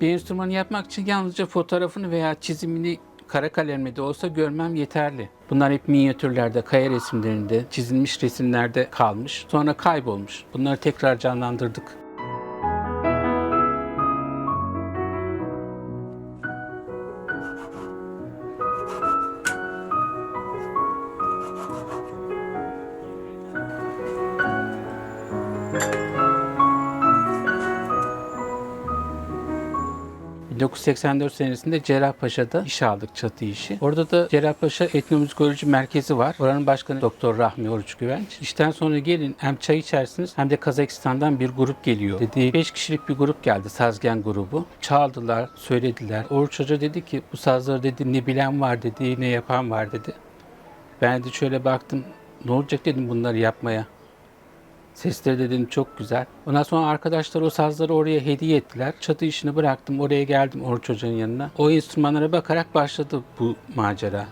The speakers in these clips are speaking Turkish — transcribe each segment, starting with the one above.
Bir enstrümanı yapmak için yalnızca fotoğrafını veya çizimini kara kalemle de olsa görmem yeterli. Bunlar hep minyatürlerde, kaya resimlerinde, çizilmiş resimlerde kalmış. Sonra kaybolmuş. Bunları tekrar canlandırdık. ...1984 senesinde Cerrahpaşa'da iş aldık çatı işi. Orada da Cerrahpaşa Etnomüzikoloji Merkezi var. Oranın başkanı Doktor Rahmi Oruç Güvenç. İşten sonra gelin hem çay içersiniz hem de Kazakistan'dan bir grup geliyor dedi. 5 kişilik bir grup geldi Sazgen grubu. Çaldılar, söylediler. Oruç Hoca dedi ki bu sazları dedi ne bilen var dedi, ne yapan var dedi. Ben de şöyle baktım ne olacak dedim bunları yapmaya. Sesleri de dedim çok güzel. Ondan sonra arkadaşlar o sazları oraya hediye ettiler. Çatı işini bıraktım. Oraya geldim Oruç Hoca'nın yanına. O enstrümanlara bakarak başladı bu macera.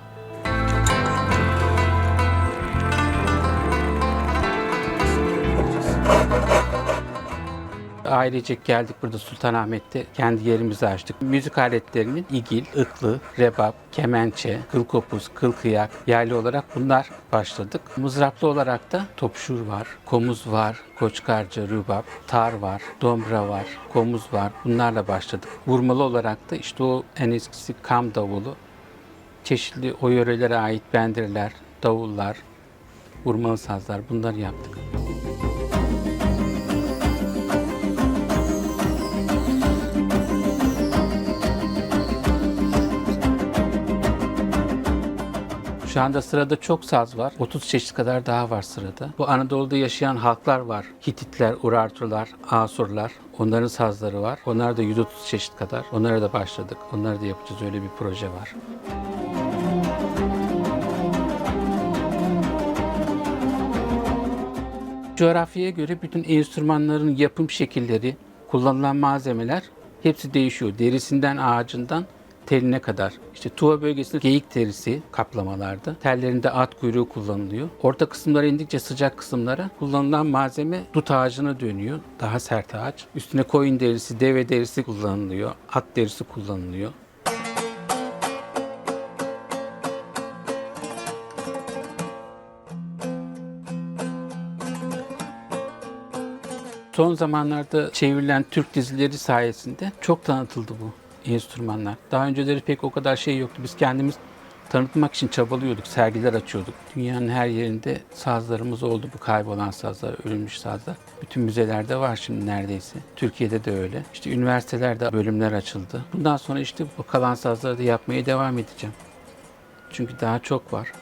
Ailecek geldik burada Sultanahmet'te kendi yerimizi açtık. Müzik aletlerinin igil, ıklı, rebap, kemençe, kıl kopuz, kıl kıyak, yaylı olarak bunlar başladık. Mızraplı olarak da topşur var, komuz var, koçkarca, rübap, tar var, dombra var, komuz var. Bunlarla başladık. Vurmalı olarak da işte o en eskisi kam davulu, çeşitli o yörelere ait bendirler, davullar, vurmalı sazlar bunları yaptık. Şu anda sırada çok saz var. 30 çeşit kadar daha var sırada. Bu Anadolu'da yaşayan halklar var. Hititler, Urartular, Asurlar. Onların sazları var. Onlar da 130 çeşit kadar. Onlara da başladık. Onları da yapacağız. Öyle bir proje var. Coğrafyaya göre bütün enstrümanların yapım şekilleri, kullanılan malzemeler hepsi değişiyor. Derisinden, ağacından teline kadar. İşte Tuva bölgesinde geyik derisi kaplamalarda. Tellerinde at kuyruğu kullanılıyor. Orta kısımlara indikçe sıcak kısımlara kullanılan malzeme dut ağacına dönüyor. Daha sert ağaç. Üstüne koyun derisi, deve derisi kullanılıyor. At derisi kullanılıyor. Son zamanlarda çevrilen Türk dizileri sayesinde çok tanıtıldı bu enstrümanlar. Daha önceleri pek o kadar şey yoktu. Biz kendimiz tanıtmak için çabalıyorduk, sergiler açıyorduk. Dünyanın her yerinde sazlarımız oldu bu kaybolan sazlar, ölmüş sazlar. Bütün müzelerde var şimdi neredeyse. Türkiye'de de öyle. İşte üniversitelerde bölümler açıldı. Bundan sonra işte bu kalan sazları da yapmaya devam edeceğim. Çünkü daha çok var.